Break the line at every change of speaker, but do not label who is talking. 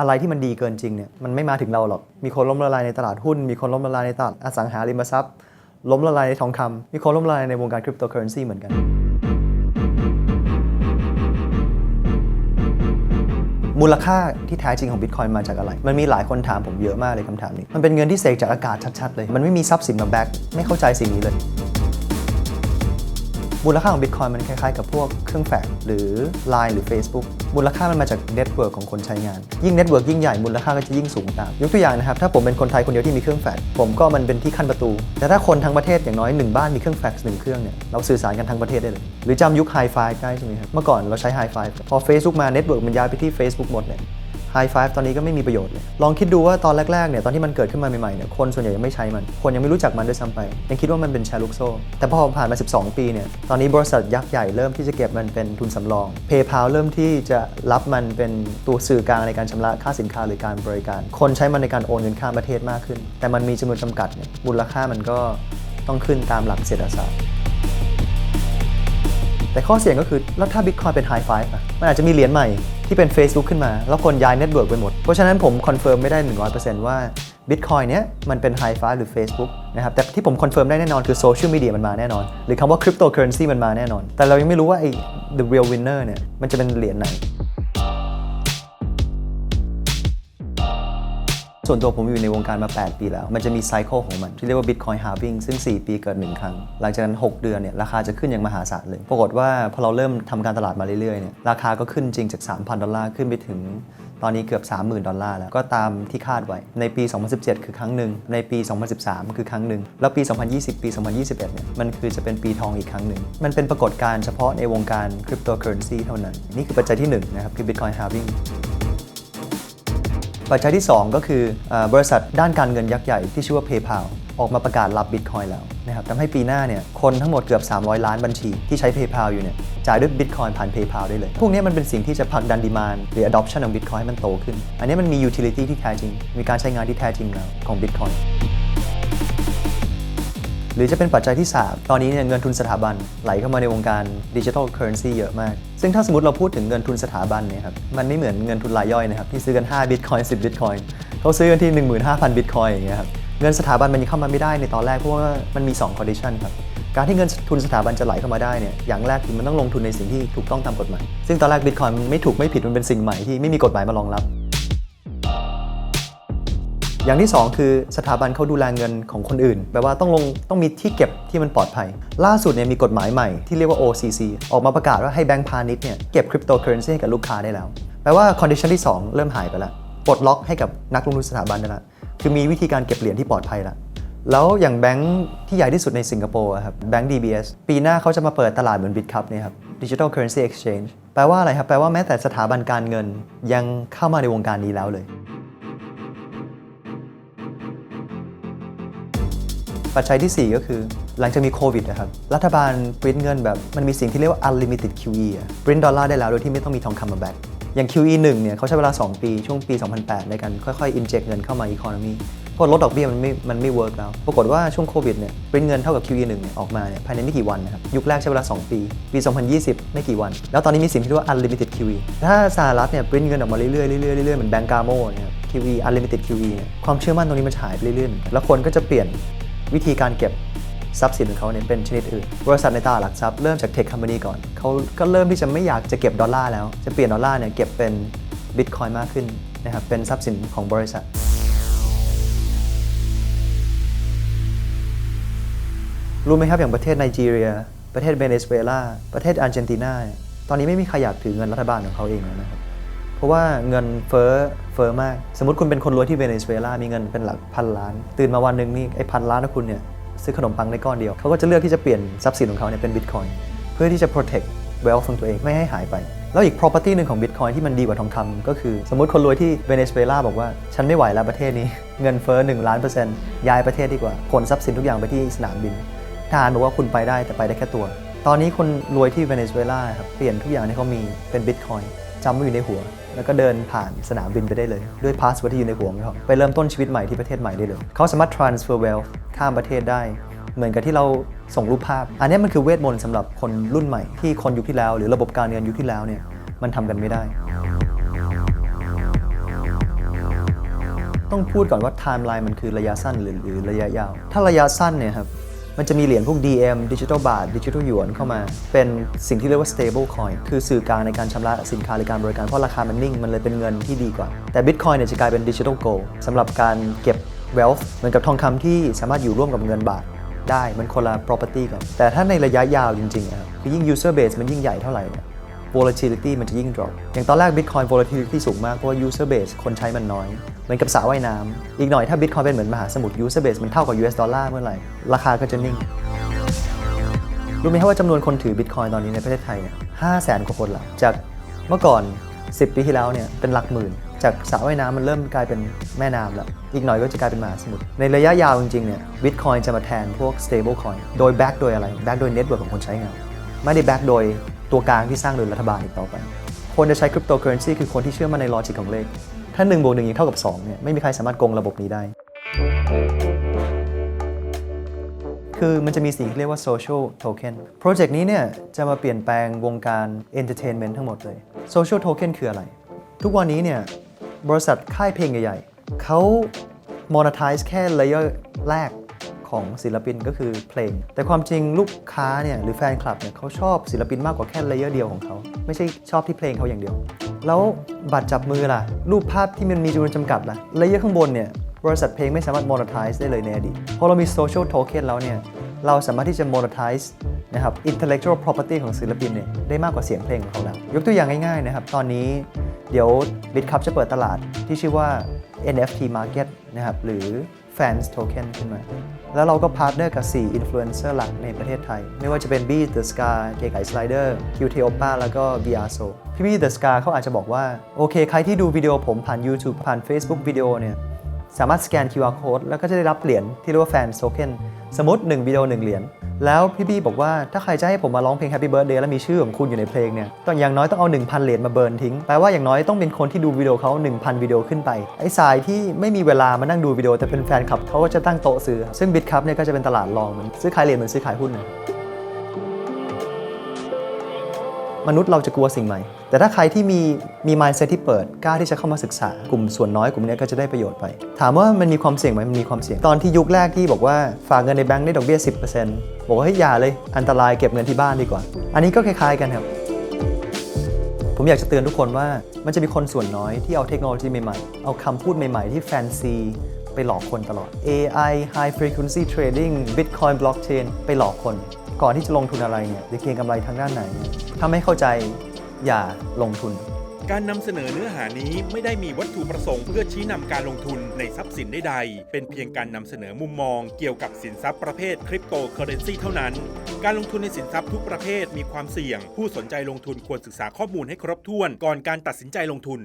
อะไรที่มันดีเกินจริงเนี่ยมันไม่มาถึงเราหรอก มีคนล้มละลายในตลาดหุ้น มีคนล้มละลายในตลาดอสังหาริมทรัพย์ ล้มละลายในทองคำมีคนล้มละลายในวงการคริปโตเคอเรนซีเหมือนกัน มูลค่าที่แท้จริงของบิตคอยมาจากอะไร มันมีหลายคนถามผมเยอะมากเลยคำถามนี้ มันเป็นเงินที่เสกจากอากาศชัดๆเลย มันไม่มีทรัพย์สินมาแบ็กไม่เข้าใจสิ่งนี้เลย มูลค่าของบิตคอยมันคล้ายๆกับพวกเครื่องแฟกหรือ Line หรือ Facebook มูลค่ามันมาจากเน็ตเวิร์กของคนใช้งาน ยิ่งเน็ตเวิร์กยิ่งใหญ่มูลค่าก็จะยิ่งสูงตามยกตัวอย่างนะครับถ้าผมเป็นคนไทยคนเดียวที่มีเครื่องแฟกผมก็มันเป็นที่ขั้นประตู แต่ถ้าคนทั้งประเทศอย่างน้อยหนึ่งบ้านมีเครื่องแฟกซ์หนึ่งเครื่องเนี่ยเราสื่อสารกันทั้งประเทศได้เลย หรือจำยุคไฮไฟได้ใช่ไหมครับเมื่อก่อนเราใช้ไฮไฟพอ Facebook มาเน็ตเวิร์กมันย้ายไปที่ Facebook หมดเลย ไฮไฟฟ์ตอนนี้ก็ไม่มีประโยชน์เลยลองคิดดูว่าตอนแรกๆเนี่ยตอนที่มันเกิดขึ้นมาใหม่ๆเนี่ยคนส่วนใหญ่ยังไม่ใช้มัน คนยังไม่รู้จักมันด้วยซ้ำไปยังคิดว่ามันเป็นแชร์ลูกโซ่ แต่พอผ่านมา 12 ปีเนี่ยตอนนี้บริษัทยักษ์ใหญ่เริ่มที่จะเก็บมันเป็นทุนสำรอง PayPal เริ่มที่จะรับมันเป็นตัวสื่อกลางในการชำระค่าสินค้าหรือการบริการ คนใช้มันในการโอนเงินข้ามประเทศมากขึ้น แต่มันมีจำนวนจำกัดเนี่ยมูลค่ามันก็ต้องขึ้นตามหลักเศรษฐศาสตร์ แต่ข้อเสียงก็คือ แล้วถ้า Bitcoin เป็น High Five อะมันอาจจะมีเหรียญใหม่ที่เป็น Facebook ขึ้นมา แล้วคนย้ายเน็ตเวิร์กไปหมด เพราะฉะนั้นผมคอนเฟิร์มไม่ได้ 100%ว่า Bitcoin เนี้ยมันเป็น High Five หรือ Facebook นะครับ แต่ที่ผมคอนเฟิร์มได้แน่นอนคือโซเชียลมีเดียมันมาแน่นอน หรือคำว่า Cryptocurrency มันมาแน่นอน แต่เรายังไม่รู้ว่าไอ้ the real winner เนี่ยมันจะเป็นเหรียญไหน ส่วนตัวผมอยู่ในวงการมา 8 ปีแล้ว มันจะมีไซเคิลของมัน ที่เรียกว่า Bitcoin halving ซึ่ง 4 ปีเกิด 1 ครั้ง หลังจากนั้น 6 เดือนเนี่ยราคาจะขึ้นอย่างมหาศาลเลย ปรากฏว่าพอเราเริ่มทำการตลาดมาเรื่อยๆเนี่ยราคาก็ขึ้นจริงจาก 3,000 ดอลลาร์ขึ้นไปถึงตอนนี้เกือบ 30,000 ดอลลาร์แล้ว ก็ตามที่คาดไว้ ในปี 2017 คือครั้งหนึ่ง ในปี 2013 คือครั้งหนึ่ง แล้วปี 2020 ปี 2021 เนี่ย มันคือจะเป็นปีทองอีกครั้งหนึ่ง มันเป็นปรากฏการณ์เฉพาะในวงการคริปโตเคอเรนซีเท่านั้น นี่คือปัจจัยที่หนึ่งนะครับ คือ Bitcoin halving ปัจจัยที่ 2 ก็คือบริษัทด้านการเงินยักษ์ใหญ่ที่ชื่อว่า PayPal ออกมาประกาศรับบิตคอยแล้วนะครับทำให้ปีหน้าเนี่ยคนทั้งหมดเกือบ 300 ล้านบัญชีที่ใช้ PayPal อยู่เนี่ยจ่ายด้วยบิตคอยผ่าน PayPal ได้เลย พวกนี้มันเป็นสิ่งที่จะผลักดันดีมานหรือ adoption ของบิตคอยให้มันโตขึ้น อันนี้มันมี utility ที่แท้จริง มีการใช้งานที่แท้จริงแล้วของบิตคอย รือจะเป็นปัจจัยที่ 3 ตอนนี้เนี่ยเงินทุนสถาบันไหลเข้ามาในวงการดิจิทัลเคอร์เรนซีเยอะมาก ซึ่งถ้าสมมติเราพูดถึงเงินทุนสถาบันเนี่ยครับมันไม่เหมือนเงินทุนรายย่อยนะครับที่ซื้อกัน5บิตคอยน์10บิตคอยน์เขาซื้อกันที่ 15,000บิตคอยน์อย่างเงี้ยครับเงินสถาบันมันยังเข้ามาไม่ได้ในตอนแรกเพราะว่ามันมี 2 condition ครับการที่เงินทุนสถาบันจะไหลเข้ามาได้เนี่ยอย่างแรกคือมันต้องลงทุนในสิ่งที่ถูกต้องตามกฎหมาย ซึ่งตอนแรกบิตคอยน์มันไม่ถูกไม่ผิดมันเป็นสิ่งใหม่ที่ไม่มีกฎหมายมารองรับ อย่างที่ 2 คือสถาบันเขาดูแลเงินของคนอื่น แปลว่าต้องลงต้องมีที่เก็บที่มันปลอดภัย ล่าสุดเนี่ยมีกฎหมายใหม่ที่เรียกว่า OCC ออกมาประกาศว่าให้แบงก์พาณิชย์เนี่ยเก็บคริปโตเคอเรนซีให้กับลูกค้าได้แล้ว แปลว่าคอนดิชันที่ 2 เริ่มหายไปแล้วปลดล็อกให้กับนักลงทุนสถาบันได้แล้วคือมีวิธีการเก็บเหรียญที่ปลอดภัยล้วแล้วอย่างแบงก์ที่ใหญ่ที่สุดในสิงคโปร์ครับแบงก์ DBS ปีหน้าเขาจะมาเปิดตลาดเหมือน BitCup เนี่ยครับ Digital Currency Exchange แปลว่าอะไรครับ แปลว่าแม้แต่สถาบันการเงินยังเข้ามาในวงการนี้แล้วเลย ปัจจัยที่ 4 ก็คือ หลังจากมีโควิดนะครับ รัฐบาลปริ้นเงินแบบ มันมีสิ่งที่เรียกว่า unlimited QE ปริ้นดอลลาร์ได้แล้วโดยที่ไม่ต้องมีทองคำมาแบ็กอย่าง QE 1เนี่ยเขาใช้เวลา 2 ปี ช่วงปี 2008 ในการค่อยๆ inject เงินเข้ามา economy เพราะลดดอกเบี้ยมันไม่ มันไม่ work แล้ว ปรากฏว่าช่วงโควิดเนี่ยปริ้นเงินเท่ากับ QE 1เนี่ยออกมาเนี่ยภายในไม่กี่วันนะครับ ยุคแรกใช้เวลา 2 ปี ปี 2020 ไม่กี่วัน แล้วตอนนี้มีสิ่งที่เรียกว่า unlimited QE ถ้าสหรัฐเนี่ยปริ้นเงินออกมาเรื่อยๆเรื่อยๆเรื่อยๆเหมือนแบงก์กาโมเนี่ย QE unlimited QE ความเชื่อมั่นตรงนี้มันหายไปเรื่อยๆ แล้วคนก็จะเปลี่ยน วิธีการเก็บทรัพย์สินของเขาเนี่ยเป็นชนิดอื่น บริษัทในตลาดหลักทรัพย์เริ่มจากเทคค o ม p a n y ก่อน เขาก็เริ่มที่จะไม่อยากจะเก็บดอลลาร์แล้ว จะเปลี่ยนดอลลาร์เนี่ยเก็บเป็นบิตคอยน์มากขึ้นนะครับ เป็นทรัพย์สินของบริษัท รู้ไหมครับอย่างประเทศไนจีเรีย ประเทศเวเนซุเอลา ประเทศอาร์เจนตินา ตอนนี้ไม่มีใครอยากถือเงินรัฐบาลของเขาเองแล้วนะครับ เพราะว่าเงินเฟ้อเฟ้อมาก สมมติคุณเป็นคนรวยที่เวเนซุเอลามีเงินเป็นหลักพันล้าน ตื่นมาวันหนึ่งนี่ไอ้พันล้านของคุณเนี่ยซื้อขนมปังได้ก้อนเดียว เขาก็จะเลือกที่จะเปลี่ยนทรัพย์สินของเขาเนี่ยเป็นบิตคอยน์เพื่อที่จะ protect wealth ของตัวเองไม่ให้หายไป แล้วอีก property หนึ่งของ Bitcoin ที่มันดีกว่าทองคำก็คือ สมมติคนรวยที่เวเนซุเอลาบอกว่า ฉันไม่ไหวแล้วประเทศนี้ เงินเฟ้อ1ล้านเปอร์เซ็นต์ย้ายประเทศดีกว่าขนทรัพย์สินทุกอย่างไปที่สนามบินทหารบอกว่าคุณไปได้แต่ไปได้แค่ตัว ตอนนี้คนรวยที่เวเนซุเอลาครับเปลี่ยนทุกอย่างที่เขามีเป็นบิตคอยน์ จำไว้อยู่ในหัว แล้วก็เดินผ่านสนามบินไปได้เลย ด้วยพาสเวิร์ดที่อยู่ในหัวของเขาไปเริ่มต้นชีวิตใหม่ที่ประเทศใหม่ได้เลย เขาสามารถ transfer wealth ข้ามประเทศได้ เหมือนกับที่เราส่งรูปภาพ อันนี้มันคือเวทมนต์สำหรับคนรุ่นใหม่ที่คนยุคที่แล้ว หรือระบบการเงินยุคที่แล้วเนี่ยมันทำกันไม่ได้ ต้องพูดก่อนว่าไทม์ไลน์มันคือระยะสั้นหรือหรือระยะยาว ถ้าระยะสั้นเนี่ยครับ มันจะมีเหรียญพวก DM Digital Baht Digital Yuan เข้ามา เป็นสิ่งที่เรียกว่า stable coin คือสื่อกลางในการชำระสินค้าหรือการบริการ เพราะราคามันนิ่ง มันเลยเป็นเงินที่ดีกว่า แต่ Bitcoin เนี่ยจะกลายเป็น Digital Gold สำหรับการเก็บ wealth เหมือนกับทองคำที่สามารถอยู่ร่วมกับเงินบาทได้มันคนละ property กัน แต่ถ้าในระยะยาวจริงๆอะครับคือยิ่ง user base มันยิ่งใหญ่เท่าไหร่เนี่ย volatility มันจะยิ่ง drop อย่างตอนแรก Bitcoin volatility สูงมากเพราะว่า user base คนใช้มันน้อย มือนกับสระว่ายน้ำอีกหน่อยถ้า Bitcoin เป็นเหมือนมหาสมุทร user base มันเท่ากับ US ดอลลาร์เมื่อไหร่ ราคาก็จะนิ่ง รู้ไหมครับว่าจำนวนคนถือ Bitcoin ตอนนี้ในประเทศไทยเนี่ยห้าแสนกว่าคนละจากเมื่อก่อน 10 ปีที่แล้วเนี่ยเป็นหลักหมื่น จากสระว่ายน้ำมันเริ่มกลายเป็นแม่น้ำแล้ว อีกหน่อยก็จะกลายเป็นมหาสมุทรในระยะยาวจริงๆเนี่ย Bitcoin จะมาแทนพวก stable coin โดย back โดยอะไร back โดย network ของคนใช้งานไม่ได้ back โดยตัวกลางที่สร้างโดยรัฐบาลอีกต่อไป คนจะใช้ cryptocurrency คือคนที่เชื่อมั่นใน logic ของเลขถ้า1บวก1ยังเท่ากับ2เนี่ยไม่มีใครสามารถโกงระบบนี้ได้ คือมันจะมีสิ่งที่เรียกว่า social token โปรเจกต์นี้เนี่ยจะมาเปลี่ยนแปลงวงการ entertainment ทั้งหมดเลย social token คืออะไร ทุกวันนี้เนี่ยบริษัทค่ายเพลงใหญ่ๆเขา monetize แค่ layer แรกของศิลปินก็คือเพลง แต่ความจริงลูกค้าเนี่ยหรือแฟนคลับเนี่ยเขาชอบศิลปินมากกว่าแค่ layer เดียวของเขา ไม่ใช่ชอบที่เพลงเขาอย่างเดียว แล้วบัตรจับมือล่ะ รูปภาพที่มันมีจำนวนจำกัดล่ะ layer ข้างบนเนี่ยบริษัทเพลงไม่สามารถ monetize ได้เลยในอดีตพอเรามี social token แล้วเนี่ยเราสามารถที่จะ monetize นะครับ intellectual property ของศิลปินเนี่ยได้มากกว่าเสียงเพลงของเขาแล้ว ยกตัวอย่างง่ายๆนะครับ ตอนนี้เดี๋ยว BitCup จะเปิดตลาดที่ชื่อว่า NFT Market นะครับหรือ Fans Token ขึ้นมา แล้วเราก็พาร์ทเนอร์กับ 4 influencer หลักในประเทศไทย ไม่ว่าจะเป็น B The Scar เกไก่ Slider QT Oppa แล้วก็ Biaso พี่ B The Scar เขาอาจจะบอกว่า โอเค ใครที่ดูวิดีโอผมผ่าน YouTube ผ่าน Facebook วิดีโอเนี่ยสามารถสแกน QR code แล้วก็จะได้รับเหรียญที่เรียกว่าแฟนโ o เ e n สมมติ 1 วิดีโอ 1 เหรียญ แล้วพี่บี้บอกว่าถ้าใครจะให้ผมมาร้องเพลง Happy Birthday แล้วมีชื่อของคุณอยู่ในเพลงเนี่ยต้องอย่างน้อยต้องเอา 1,000 เหรียญมาเบิร์นทิ้งแปลว่าอย่างน้อยต้องเป็นคนที่ดูวิดีโอเขา 1,000 วิดีโอขึ้นไปไอ้สายที่ไม่มีเวลามานั่งดูวิดีโอแต่เป็นแฟนคลับเขาก็จะตั้งโต๊ะซื้อซึ่งบิทครับเนี่ยก็จะเป็นตลาดรองเหมือนซื้อขายเหรียญเหมือนซื้อขายหุ้นนะ มนุษย์เราจะกลัวสิ่งใหม่ แต่ถ้าใครที่มีมี mindset ที่เปิดกล้าที่จะเข้ามาศึกษากลุ่มส่วนน้อยกลุ่มเนี้ยก็จะได้ประโยชน์ไป ถามว่ามันมีความเสี่ยงไหมมันมีความเสี่ยง ตอนที่ยุคแรกที่บอกว่าฝากเงินในแบงก์ได้ดอกเบี้ย 10%บอกว่าเฮ้ยอย่าเลยอันตรายเก็บเงินที่บ้านดีกว่า อันนี้ก็คล้ายๆกันครับผมอยากจะเตือนทุกคนว่ามันจะมีคนส่วนน้อยที่เอาเทคโนโลยีใหม่ๆ เอาคำพูดใหม่ๆ ที่แฟนซีไปหลอกคนตลอด AI High Frequency Trading Bitcoin Blockchain ไปหลอกคน ก่อนที่จะลงทุนอะไรเนี่ยหรือเก็งกำไรทางด้านไหน ถ้าไม่เข้าใจอย่าลงทุน
การนำเสนอเนื้อหานี้ไม่ได้มีวัตถุประสงค์เพื่อชี้นำการลงทุนในทรัพย์สินใดๆ เป็นเพียงการนำเสนอมุมมองเกี่ยวกับสินทรัพย์ประเภทคริปโตเคอเรนซีเท่านั้น การลงทุนในสินทรัพย์ทุกประเภทมีความเสี่ยง ผู้สนใจลงทุนควรศึกษาข้อมูลให้ครบถ้วนก่อนการตัดสินใจลงทุน